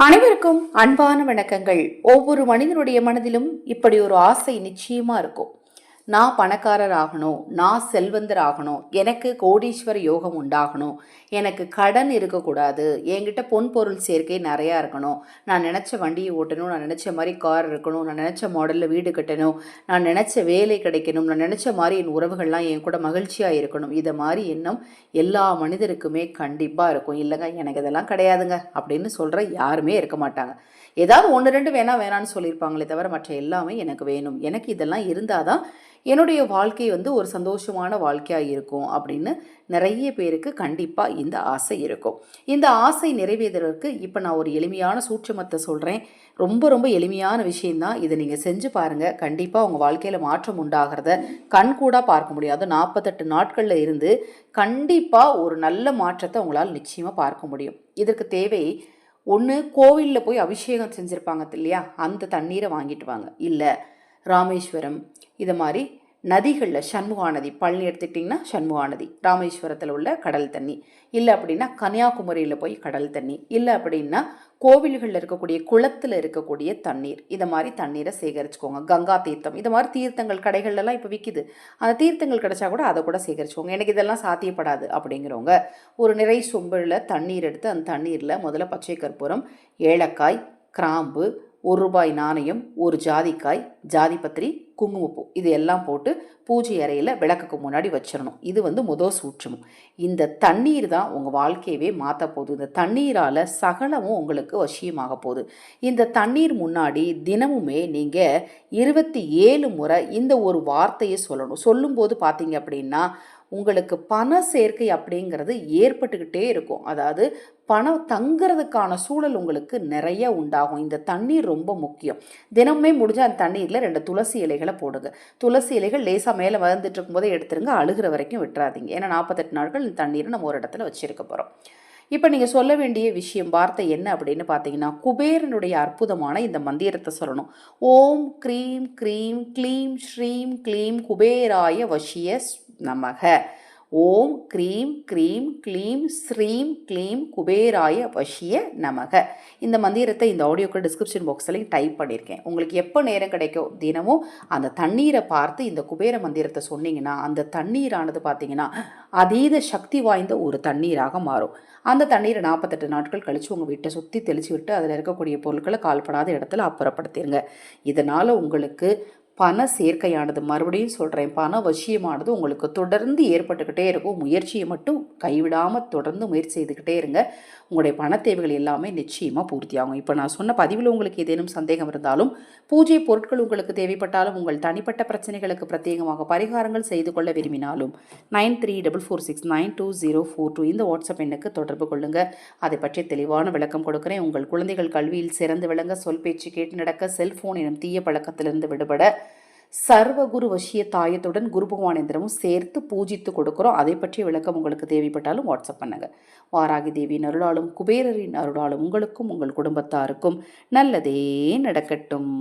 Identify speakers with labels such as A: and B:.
A: அனைவருக்கும் அன்பான வணக்கங்கள். ஒவ்வொரு மனிதனுடைய மனதிலும் இப்படி ஒரு ஆசை நிச்சயமா இருக்கும். நான் பணக்காரர் ஆகணும் நான் செல்வந்தர் ஆகணும் எனக்கு கோடீஸ்வர யோகம் உண்டாகணும் எனக்கு கடன் இருக்கக்கூடாது என்கிட்ட பொன் பொருள் சேர்க்கை நிறையா இருக்கணும் நான் நினச்ச வண்டியை ஓட்டணும் நான் நினச்ச மாதிரி கார் இருக்கணும் நான் நினச்ச மாடலில் வீடு கட்டணும் நான் நினச்ச வேலை கிடைக்கணும் நான் நினச்ச மாதிரி என் உறவுகள்லாம் என் கூட மகிழ்ச்சியாக இருக்கணும் இதை மாதிரி எண்ணம் எல்லா மனிதருக்குமே கண்டிப்பாக இருக்கும். இல்லைங்க எனக்கு இதெல்லாம் கிடையாதுங்க அப்படின்னு சொல்கிற யாருமே இருக்க மாட்டாங்க. ஏதாவது ஒன்று ரெண்டு வேணாம் வேணான்னு சொல்லியிருப்பாங்களே தவிர மற்ற எல்லாமே எனக்கு வேணும். எனக்கு இதெல்லாம் இருந்தால் தான் என்னுடைய வாழ்க்கை வந்து ஒரு சந்தோஷமான வாழ்க்கையாக இருக்கும் அப்படின்னு நிறைய பேருக்கு கண்டிப்பாக இந்த ஆசை இருக்கும். இந்த ஆசை நிறைவேறுவதற்கு இப்போ நான் ஒரு எளிமையான சூட்சமத்தை சொல்கிறேன் ரொம்ப ரொம்ப எளிமையான விஷயந்தான் இதை நீங்கள் செஞ்சு பாருங்கள் கண்டிப்பாக உங்கள் வாழ்க்கையில் மாற்றம் உண்டாகிறத கண்கூடாக பார்க்க முடியாது. நாற்பத்தெட்டு நாட்களில் இருந்து கண்டிப்பாக ஒரு நல்ல மாற்றத்தை உங்களால் நிச்சயமாக பார்க்க முடியும். இதற்கு தேவை ஒன்று கோவிலில் போய் அபிஷேகம் செஞ்சுருப்பாங்க இல்லையா? அந்த தண்ணீரை வாங்கிட்டு வாங்க. இல்லை ராமேஸ்வரம். இது மாதிரி நதிகளில் சண்முகா நதி. பழனி எடுத்துக்கிட்டிங்கன்னா சண்முகா நதி. ராமேஸ்வரத்தில் உள்ள கடல் தண்ணி. இல்லை அப்படின்னா கன்னியாகுமரியில் போய் கடல் தண்ணி. இல்லை அப்படின்னா கோவில்களில் இருக்கக்கூடிய குளத்தில் இருக்கக்கூடிய தண்ணீர். இதை மாதிரி தண்ணீரை சேகரிச்சுக்கோங்க. கங்கா தீர்த்தம். இது மாதிரி தீர்த்தங்கள் கடைகள்லாம் இப்போ விற்கிது அந்த தீர்த்தங்கள் கிடைச்சா கூட அதை கூட சேகரிச்சுக்கோங்க. எனக்கு இதெல்லாம் சாத்தியப்படாது அப்படிங்கிறவங்க. ஒரு நிறை சொம்பில் தண்ணீர் எடுத்து அந்த தண்ணீரில் முதல்ல பச்சை கற்பூரம் ஏலக்காய் கிராம்பு ஒரு ரூபாய் நாணயம் ஒரு ஜாதிக்காய் ஜாதிபத்திரி குங்குமப்பூ இது எல்லாம் போட்டு பூஜை அறையில் விளக்குக்கு முன்னாடி வச்சிடணும். இது வந்து முதல் சூட்சமம். இந்த தண்ணீர் தான் உங்கள் வாழ்க்கையவே மாற்ற போகுது. இந்த தண்ணீரால் சகலமும் உங்களுக்கு வசியமாக போகுது. இந்த தண்ணீர் முன்னாடி தினமுமே நீங்கள் இருபத்தி ஏழு முறை இந்த ஒரு வார்த்தையை சொல்லணும். சொல்லும்போது பார்த்தீங்க அப்படின்னா உங்களுக்கு பண சேர்க்கை அப்படிங்கிறது ஏற்பட்டுக்கிட்டே இருக்கும். அதாவது பணம் தங்குறதுக்கான சூழல் உங்களுக்கு நிறைய உண்டாகும். இந்த தண்ணீர் ரொம்ப முக்கியம். தினமே முடிஞ்ச அந்த தண்ணீரில் ரெண்டு துளசி இலைகளை போடுங்க. துளசி இலைகள் லேசாக மேலே வந்துட்டு இருக்கும்போதே எடுத்துருங்க. அழுகிற வரைக்கும் விட்டுறாதீங்க. ஏன்னா நாற்பத்தெட்டு நாட்கள் இந்த தண்ணீரை நம்ம ஒரு இடத்துல வச்சிருக்க போகிறோம் இப்போ நீங்கள் சொல்ல வேண்டிய விஷயம் வார்த்தை என்ன அப்படின்னு பார்த்தீங்கன்னா குபேரனுடைய அற்புதமான இந்த மந்திரத்தை சொல்லணும். ஓம் க்ரீம் க்ரீம் க்ளீம் ஸ்ரீம் க்ளீம் குபேராய வசிய நமக. ஓம் க்ரீம் க்ரீம் க்ளீம் ஸ்ரீம் க்ளீம் குபேராய வஷிய நமக. இந்த மந்திரத்தை இந்த ஆடியோக்கு டிஸ்கிரிப்ஷன் பாக்ஸ்லையும் டைப் பண்ணியிருக்கேன். உங்களுக்கு எப்போ நேரம் கிடைக்கும் தினமும் அந்த தண்ணீரை பார்த்து இந்த குபேர மந்திரத்தை சொன்னீங்கன்னா அந்த தண்ணீரானது பார்த்தீங்கன்னா அதீத சக்தி வாய்ந்த ஒரு தண்ணீராக மாறும். அந்த தண்ணீரை நாற்பத்தெட்டு நாட்கள் கழித்து உங்கள் வீட்டை சுற்றி தெளித்து விட்டு அதில் இருக்கக்கூடிய பொருட்களை கால்படாத இடத்துல அப்புறப்படுத்திடுங்க இதனால் உங்களுக்கு பண சேர்க்கையானது. மறுபடியும் சொல்கிறேன் பண வசியமானது உங்களுக்கு தொடர்ந்து ஏற்பட்டுக்கிட்டே இருக்கும். முயற்சியை மட்டும் கைவிடாமல் தொடர்ந்து முயற்சி செய்துக்கிட்டே இருங்க. உங்களுடைய பண தேவைகள் எல்லாமே நிச்சயமாக பூர்த்தியாகும். இப்போ நான் சொன்ன பதிவில் உங்களுக்கு ஏதேனும் சந்தேகம் இருந்தாலும் பூஜை பொருட்கள் உங்களுக்கு தேவைப்பட்டாலும் உங்கள் தனிப்பட்ட பிரச்சனைகளுக்கு பிரத்யேகமாக பரிகாரங்கள் செய்து கொள்ள விரும்பினாலும் nine three double four six nine two zero four two இந்த வாட்ஸ்அப் எண்ணுக்கு தொடர்பு கொள்ளுங்கள் அதை பற்றி தெளிவான விளக்கம் கொடுக்குறேன். உங்கள் குழந்தைகள் கல்வியில் சிறந்து விளங்க சொல் பேச்சு கேட்டு நடக்க செல்ஃபோன் எனும் தீய பழக்கத்திலிருந்து விடுபட சர்வகுரு வசிய தாயத்துடன் குரு பகவானேந்திரமும் சேர்த்து பூஜித்து கொடுக்குறோம். அதை பற்றிய விளக்கம் உங்களுக்கு தேவைப்பட்டாலும் வாட்ஸ்அப் பண்ணுங்கள் வாராகி தேவியின் அருளாலும் குபேரரின் அருளாலும் உங்களுக்கும் உங்கள் குடும்பத்தாருக்கும் நல்லதே நடக்கட்டும்.